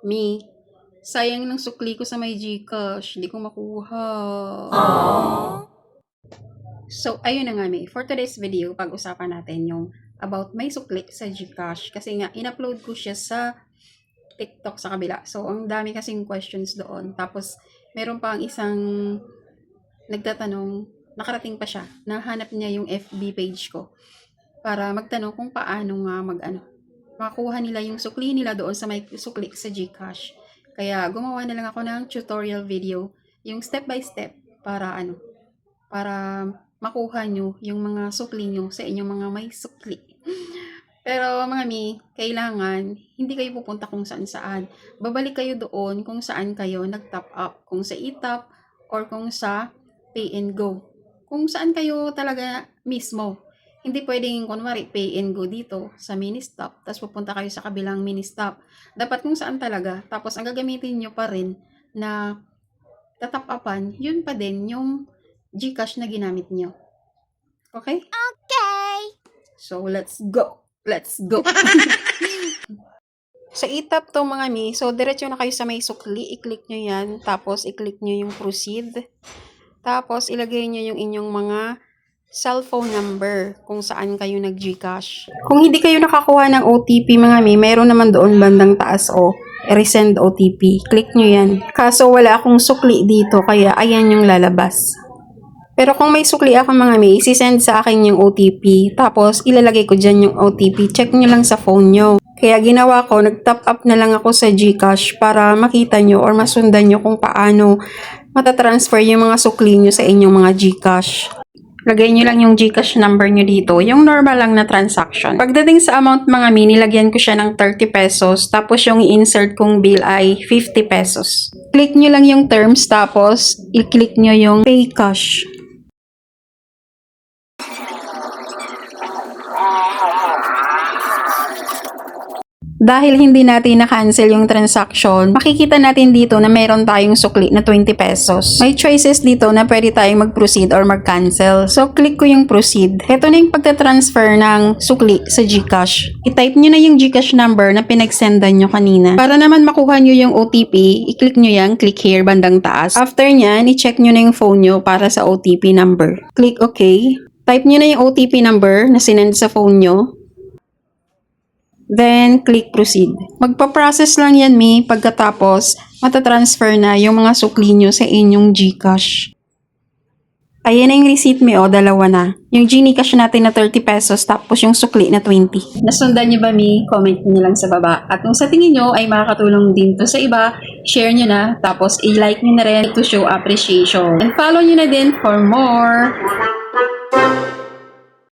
Me, sayang ng sukli ko sa may Gcash. Hindi ko makuha. So, ayun na nga, May. For today's video, pag-usapan natin yung about may sukli sa Gcash. Kasi nga, in-upload ko siya sa TikTok sa kabila. So, ang dami kasing questions doon. Tapos, meron pa ang isang nagtatanong, nakarating pa siya, nahanap niya yung FB page ko para magtanong kung paano nga mag ano, makuha nila yung sukli nila doon sa may sukli sa Gcash. Kaya gumawa na lang ako ng tutorial video, yung step by step para ano, para makuha nyo yung mga sukli nyo sa inyong mga may sukli. Pero mga mi, kailangan hindi kayo pupunta kung saan saan. Babalik kayo doon kung saan kayo nag-top up. Kung sa e-top or kung sa pay and go. Kung saan kayo talaga mismo. Hindi pwedeng, kunwari, pay and go dito sa mini stop, tapos pupunta kayo sa kabilang mini stop. Dapat kung saan talaga. Tapos ang gagamitin nyo pa rin na tatap upan, yun pa din yung Gcash na ginamit nyo. Okay? Okay. So, let's go. Let's go. sa itap to mga mi, so diretso na kayo sa may sukli, i-click nyo yan, tapos i-click nyo yung proceed. Tapos ilagay nyo yung inyong mga cellphone number kung saan kayo nag-Gcash. Kung hindi kayo nakakuha ng OTP mga mi, meron naman doon bandang taas o resend OTP. Click nyo yan. Kaso wala akong sukli dito, kaya ayan yung lalabas. Pero kung may sukli ako mga may, isi-send sa akin yung OTP. Tapos, ilalagay ko dyan yung OTP. Check nyo lang sa phone nyo. Kaya ginawa ko, nag-top up na lang ako sa GCash para makita nyo or masundan nyo kung paano matatransfer yung mga sukli nyo sa inyong mga GCash. Lagay nyo lang yung GCash number nyo dito, yung normal lang na transaction. Pagdating sa amount mga mi, nilagyan ko siya ng 30 pesos, tapos yung i-insert kong bill ay 50 pesos. Click nyo lang yung terms, tapos i-click nyo yung pay cash. Dahil hindi natin na-cancel yung transaction, makikita natin dito na meron tayong sukli na 20 pesos. May choices dito na pwede tayong mag-proceed or mag-cancel. So, click ko yung proceed. Ito na yung pagta-transfer ng sukli sa GCash. I-type nyo na yung GCash number na pinag-sendan nyo kanina. Para naman makuha nyo yung OTP, i-click nyo yan, click here, bandang taas. After nyan, i-check nyo na yung phone nyo para sa OTP number. Click OK. Type nyo na yung OTP number na sinend sa phone nyo. Then, click proceed. Magpa-process lang yan, Mi. Pagkatapos, matatransfer na yung mga sukli nyo sa inyong GCash. Ayan na yung receipt, Mi. O, dalawa na. Yung Gcash natin na 30 pesos, tapos yung sukli na 20. Nasundan nyo ba, Mi? Comment nyo lang sa baba. At kung sa tingin nyo ay makakatulong din to sa iba, share nyo na. Tapos, i-like nyo na rin to show appreciation. And follow nyo na din for more